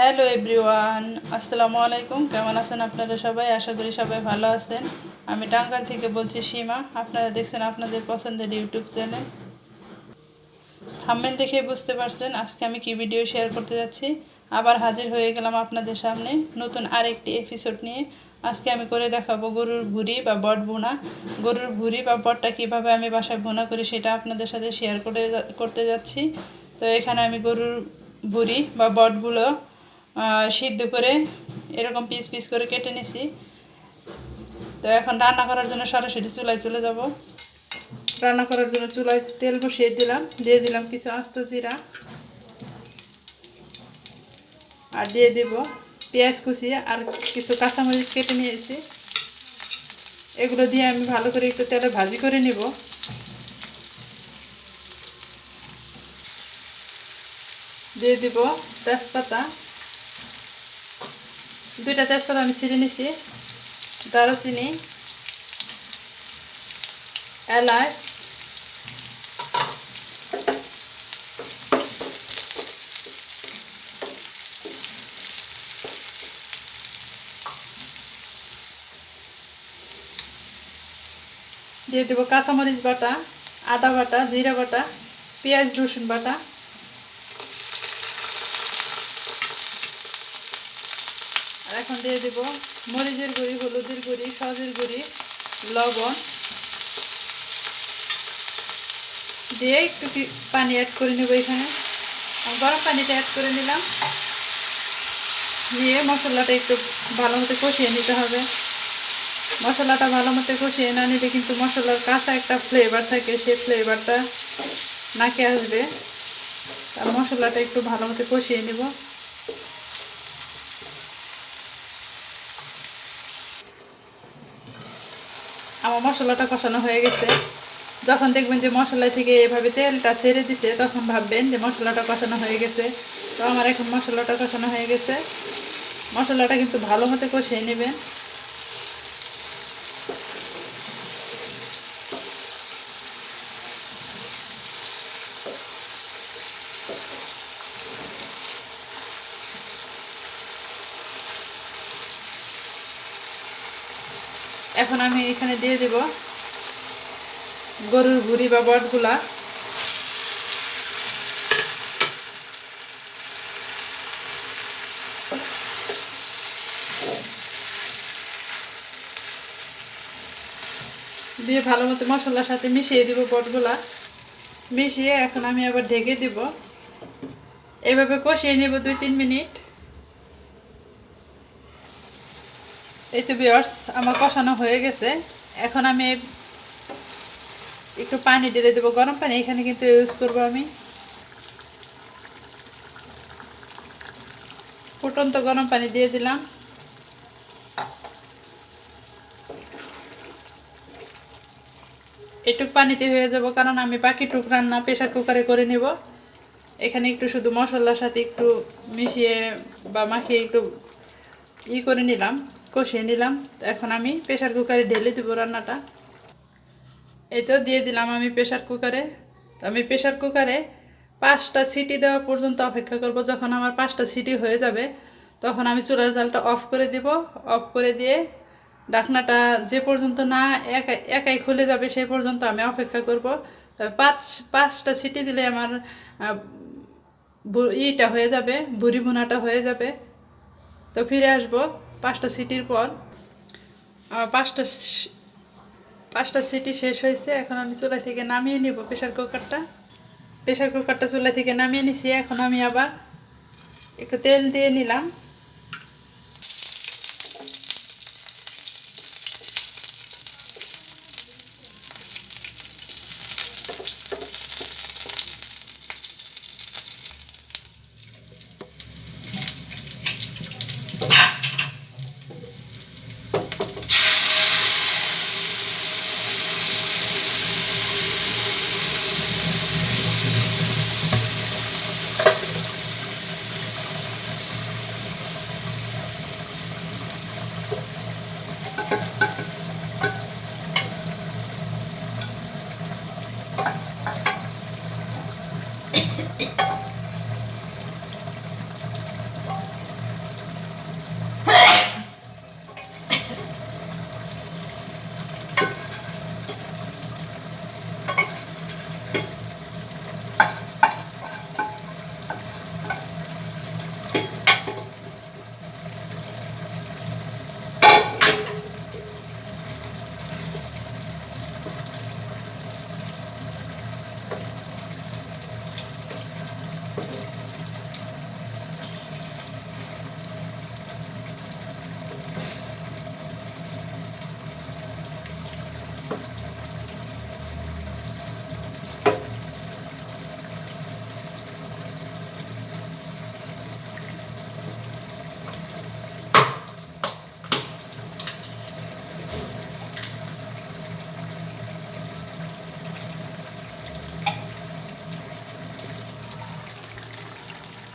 Hello everyone আসসালামু আলাইকুম। কেমন আছেন আপনারা সবাই? আশা করি সবাই ভালো আছেন। আমি টাঙ্গাল থেকে বলছি সীমা। আপনারা দেখছেন আপনাদের পছন্দের ইউটিউব চ্যানেল। থাম্বেল দেখে বুঝতে পারছেন আজকে আমি কি ভিডিও শেয়ার করতে যাচ্ছি। আবার হাজির হয়ে গেলাম আপনাদের সামনে নতুন আরেকটি এপিসোড নিয়ে। আজকে আমি করে দেখাবো গরুর ভুড়ি বা বট বোনা গরুর ভুড়ি বা বটটা কীভাবে আমি বাসায় বোনা করি সেটা আপনাদের সাথে শেয়ার করে করতে যাচ্ছি। তো এখানে আমি গরুর ভুড়ি বা বটগুলো সিদ্ধ করে এরকম পিস পিস করে কেটে নিছি। তো এখন রান্না করার জন্য সরাসরি চুলায় চলে যাব। রান্না করার জন্য চুলায় তেল বসিয়ে দিলাম, দিয়ে দিলাম কিছু আস্ত জিরা। আর দিয়ে দেব পেঁয়াজ কুচি আর কিছু কাঁচামরিচ কেটে নিয়েছি। এগুলো দিয়ে আমি ভালো করে একটু তেলে ভাজি করে নিব। দিয়ে দিব তেজপাতা। দুইটা তেজপাতা আমি ছিঁড়ে নিছি, দারুচিনি, এলাচ, দিয়ে দেবো কাঁচামরিচ বাটা, আদা বাটা, জিরা বাটা, পেঁয়াজ রসুন বাটা এখন দিয়ে দেবো মরিচের গুঁড়ি, হলুদের গুঁড়ি, সজের গুঁড়ি, লবণ। দিয়ে একটু পানি অ্যাড করে নেব এখানে। গরম পানিটা অ্যাড করে নিলাম। নিয়ে মশলাটা একটু ভালো মতো কষিয়ে নিতে হবে। মশলাটা ভালো মতো কষিয়ে না নিলে কিন্তু মশলার কাঁচা একটা ফ্লেভার থাকে সেই ফ্লেভারটা নাকে আসবে। মশলাটা একটু ভালো মতো কষিয়ে নেব। আমার মশলাটা কষানো হয়ে গেছে। যখন দেখবেন যে মশলা থেকে এভাবে তেলটা ছেড়ে দিছে, তখন ভাববেন যে মশলাটা কষানো হয়ে গেছে। তো আমার এখন মশলাটা কষানো হয়ে গেছে। মশলাটা কিন্তু ভালো মতো কষিয়ে নেবেন। এখন আমি এখানে দিয়ে দেব গরুর ভুড়ি বা বটগুলা। দিয়ে ভালো মতো মশলার সাথে মিশিয়ে দিব বটগুলা। মিশিয়ে এখন আমি আবার ঢেকে দিব। এভাবে কষিয়ে নেব দুই তিন মিনিট। এই তো বিয়ার্স আমার কষানো হয়ে গেছে। এখন আমি একটু পানি দিয়ে দেবো, গরম পানি এখানে কিন্তু ইউজ করব আমি। ফুটন্ত গরম পানি দিয়ে দিলাম। এটুক পানিতে হয়ে যাব, কারণ আমি বাকি টুক রান্না প্রেশার কুকারে করে নেব। এখানে একটু শুধু মশলার সাথে একটু মিশিয়ে বা মাখিয়ে একটু ই করে নিলাম। কষিয়ে নিলাম। এখন আমি প্রেশার কুকারে ঢেলে দেবো রান্নাটা। এই তো দিয়ে দিলাম আমি প্রেশার কুকারে তো আমি প্রেশার কুকারে পাঁচটা সিটি দেওয়া পর্যন্ত অপেক্ষা করব। যখন আমার পাঁচটা সিটি হয়ে যাবে, তখন আমি চুলার জালটা অফ করে দিব। অফ করে দিয়ে ডাকনাটা যে পর্যন্ত না একাই একাই খুলে যাবে, সেই পর্যন্ত আমি অপেক্ষা করব। তবে পাঁচ, পাঁচটা সিটি দিলে আমার ইটা হয়ে যাবে ভুরি ভুনাটা হয়ে যাবে। তো ফিরে আসব। পাঁচটা সিটির পর পাঁচটা পাঁচটা সিটি শেষ হয়েছে, এখন আমি চুলা থেকে নামিয়ে নিব প্রেশার কুকারটা। প্রেশার কুকারটা চুলা থেকে নামিয়ে নিছি, এখন আমি আবার একটু তেল দিয়ে নিলাম।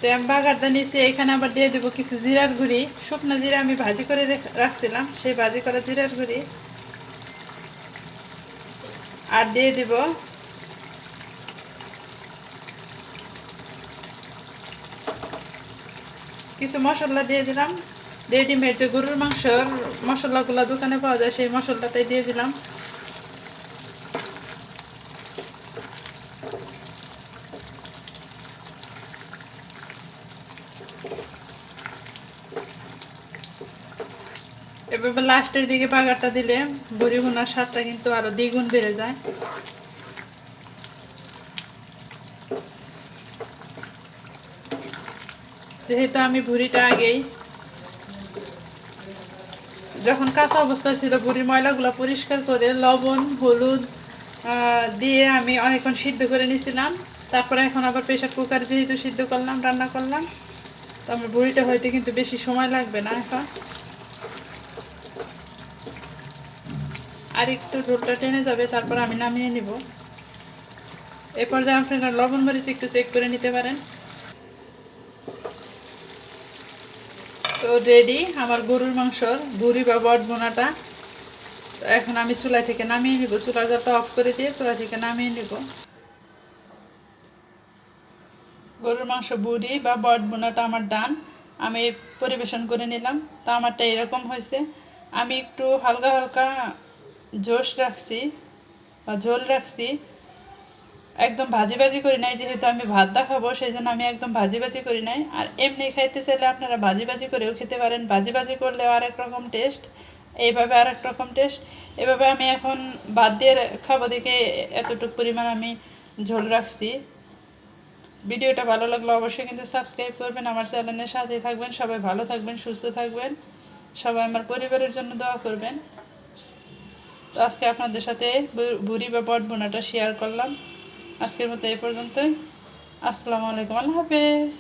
তো বাগারটা নিয়েছি এখানে আবার দিয়ে দেবো কিছু জিরার গুঁড়ি। শুকনো জিরা আমি ভাজি করে রাখছিলাম, সেই ভাজি করা জিরার গুঁড়ি। আর দিয়ে দিব কিছু মশলা দিয়ে দিলাম। রেডিমেড যে গরুর মাংসর মশলাগুলো দোকানে পাওয়া যায়, সেই মশলাটাই দিয়ে দিলাম। এভাবে লাস্টের দিকে বাগারটা দিলে বড়ি ভুনার স্বাদটা কিন্তু আরও দ্বিগুণ বেড়ে যায়। যেহেতু আমি ভুড়িটা আগেই যখন কাঁচা অবস্থায় ছিল, ভুড়ির ময়লাগুলো পরিষ্কার করে লবণ, হলুদ দিয়ে আমি অনেকক্ষণ সিদ্ধ করে নিয়েছিলাম। তারপরে এখন আবার প্রেশার কুকার যেহেতু সিদ্ধ করলাম, রান্না করলাম, তো আমার ভুড়িটা হয়তো কিন্তু বেশি সময় লাগবে না এখন। আর একটু ঝোলটা টেনে যাবে, তারপর আমি নামিয়ে নিব। এ পর্যায়ে আপনারা লবণ মরিচ একটু চেক করে নিতে পারেন। তো রেডি আমার গরুর মাংসর বুড়ি বা বট বোনাটা। এখন আমি চুলা থেকে নামিয়ে নিব। চুলার জালটা অফ করে দিয়ে চুলা থেকে নামিয়ে নিব। গরুর মাংস বুড়ি বা বট বোনাটা আমার ডান আমি পরিবেশন করে নিলাম। তো আমারটা এরকম হয়েছে। আমি একটু হালকা হালকা জোশ রাখছি বা ঝোল রাখছি, একদম ভাজি ভাজি করি নাই, যেহেতু আমি ভাত দা খাব সেই জন্য আমি একদম ভাজি ভাজি করি নাই। আর এমনি খাইতে চাইলে আপনারা ভাজি ভাজি করেও খেতে পারেন। ভাজি ভাজি করলেও আরেক রকম টেস্ট এইভাবে আরেক রকম টেস্ট এভাবে আমি এখন ভাত দিয়ে খাব দেখে এতটুকু পরিমাণ আমি ঝোল রাখছি। ভিডিওটা ভালো লাগলে অবশ্যই কিন্তু সাবস্ক্রাইব করবেন, আমার চ্যানেলের সাথে থাকবেন। সবাই ভালো থাকবেন, সুস্থ থাকবেন। সবাই আমার পরিবারের জন্য দোয়া করবেন। তো আজকে আপনাদের সাথে বুড়ি বা বট বোনাটা শেয়ার করলাম। আজকের মতো এই পর্যন্তই। আসসালামু আলাইকুম। আল্লাহ হাফেজ।